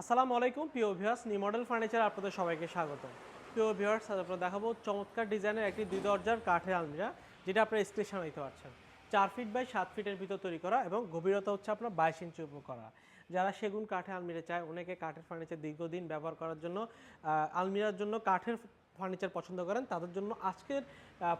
আসসালামু আলাইকুম, প্রিয় ভিউয়ার্স নিউ মডেল ফার্নিচার আপনাদের সবাইকে স্বাগত পিও ভিউয়ার্স আজ দেখাবো চমৎকার ডিজাইনের একটি দুই দরজার কাঠের আলমিরা, যেটা আপনারা স্টেশন নিতে পারছেন চার ফিট বাই সাত ফিটের ভিতর তৈরি করা এবং গভীরতা হচ্ছে আপনার বাইশ ইঞ্চি উপর করা। যারা সেগুন কাঠের আলমিরা চায়, অনেকে কাঠের ফার্নিচার দীর্ঘদিন ব্যবহার করার জন্য আলমিরার জন্য কাঠের ফার্নিচার পছন্দ করেন, তাদের জন্য আজকের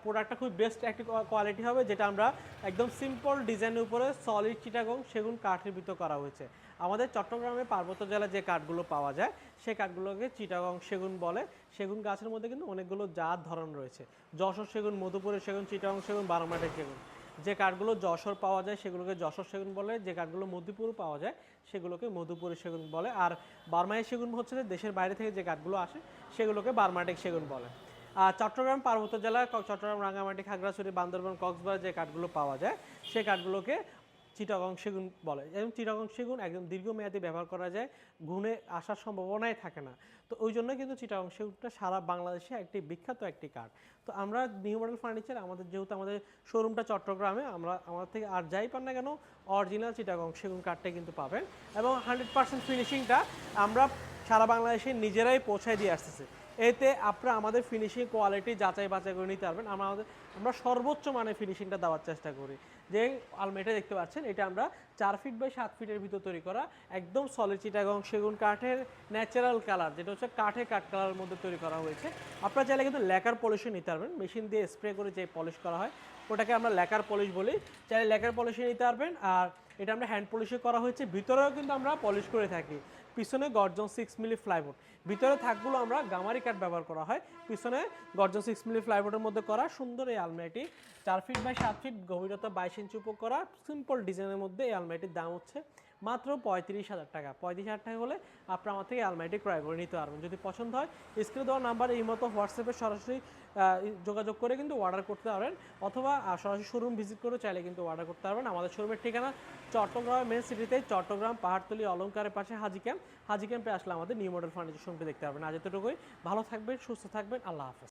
প্রোডাক্টটা খুব বেস্ট একটি কোয়ালিটি হবে, যেটা আমরা একদম সিম্পল ডিজাইনের উপরে সলিড চিটাগং সেগুন কাঠের ভিতর করা হয়েছে। আমাদের চট্টগ্রামে পার্বত্য জেলায় যে কাঠগুলো পাওয়া যায়, সেই কাঠগুলোকে চিটাগং সেগুন বলে। সেগুন গাছের মধ্যে কিন্তু অনেকগুলো জাত ধরন রয়েছে। যশোর সেগুন, মধুপুরের সেগুন, চিটাগং সেগুন, বারোমাটের সেগুন। যে কাঠগুলো যশোর পাওয়া যায়, সেগুলোকে যশোর সেগুন বলে, যে কাঠগুলো মধুপুর পাওয়া যায়, সেগুলোকে মধুপুরের সেগুন বলে। আর বারমাই সেগুন হচ্ছে যে দেশের বাইরে থেকে যে কাঠগুলো আসে, সেগুলোকে বার্মাটিক সেগুন বলে। আর চট্টগ্রাম, পার্বত্য জেলা চট্টগ্রাম, রাঙ্গামাটি, খাগড়াছড়ি, বান্দরবান, কক্সবাজার যে কাঠগুলো পাওয়া যায়, সে কাঠগুলোকে চিটাগং সেগুন বলে। এবং চিটাগং সেগুন একদম দীর্ঘমেয়াদী ব্যবহার করা যায় গুণে আসার সম্ভাবনাই থাকে না। তো ওই জন্য কিন্তু চিটাগং সেগুনটা সারা বাংলাদেশে একটি বিখ্যাত একটি কাঠ। তো আমরা নিউ মডেল ফার্নিচার, আমাদের যেহেতু আমাদের শোরুমটা চট্টগ্রামে, আমরা আমাদের থেকে আর যাই পান না কেন অরিজিনাল চিটাগং সেগুন কাঠটাই কিন্তু পাবেন। এবং হান্ড্রেড পার্সেন্ট ফিনিশিংটা আমরা সারা বাংলাদেশে নিজেরাই পৌঁছায় দিয়ে আসতেছি। এতে আপনারা আমাদের ফিনিশিং কোয়ালিটি যাচাই বাছাই করে নিতে পারবেন। আমরা আমাদের আমরা সর্বোচ্চ মানে ফিনিশিংটা দেওয়ার চেষ্টা করি। যে আলমেটা দেখতে পাচ্ছেন, এটা আমরা চার ফিট বাই সাত ফিটের ভিতর তৈরি করা একদম সলিড চিটাগং সেগুন কাঠের ন্যাচারাল কালার যেটা হচ্ছে কাঠে কাঠ কালারের মধ্যে তৈরি করা হয়েছে। আপনারা চাইলে কিন্তু লেকার পলিশও নিতে পারবেন। মেশিন দিয়ে স্প্রে করে যে পলিশ করা হয়, ওটাকে আমরা লেকার পলিশ বলি। চাইলে লেকার পলিশে নিতে পারবেন। আর এটা আমরা হ্যান্ড পলিশও করা হয়েছে। ভিতরেও কিন্তু আমরা পলিশ করে থাকি। পিছনে গর্জন সিক্স মিলি ফ্লাইবোর্ড ভিতরে থাকগুলো আমরা গামারি কাঠ ব্যবহার করা হয়। পিছনে গর্জন সিক্স মিলি ফ্লাইবোর্ডের মধ্যে করা সুন্দর এই আলমারিটি। চার ফিট বাই সাত ফিট গভীরতা বাইশ ইঞ্চি উপর করা। সিম্পল ডিজাইনের মধ্যে এই আলমারিটির দাম হচ্ছে মাত্র পঁয়ত্রিশ হাজার টাকা। পঁয়ত্রিশ হাজার টাকা হলে আপনার আমার থেকে আলমারিটি ক্রয় করে নিতে পারবেন। যদি পছন্দ হয়, স্ক্রিনে দেওয়া নাম্বারে এই মতো হোয়াটসঅ্যাপে সরাসরি যোগাযোগ করে কিন্তু অর্ডার করতে পারবেন। অথবা সরাসরি শোরুম ভিজিট করে চাইলে কিন্তু অর্ডার করতে পারবেন। আমাদের শোরুমের ঠিকানা চট্টগ্রামের মেন সিটিতে চট্টগ্রাম পাহাড়তলি অলঙ্কারের পাশে হাজি ক্যাম্প হাজি ক্যাম্পে আসলে আমাদের নিউ মডেল ফার্নিচার শোরুমটি দেখতে পারবেন। আজ এতটুকুই। ভালো থাকবেন, সুস্থ থাকবেন। আল্লাহ হাফেজ।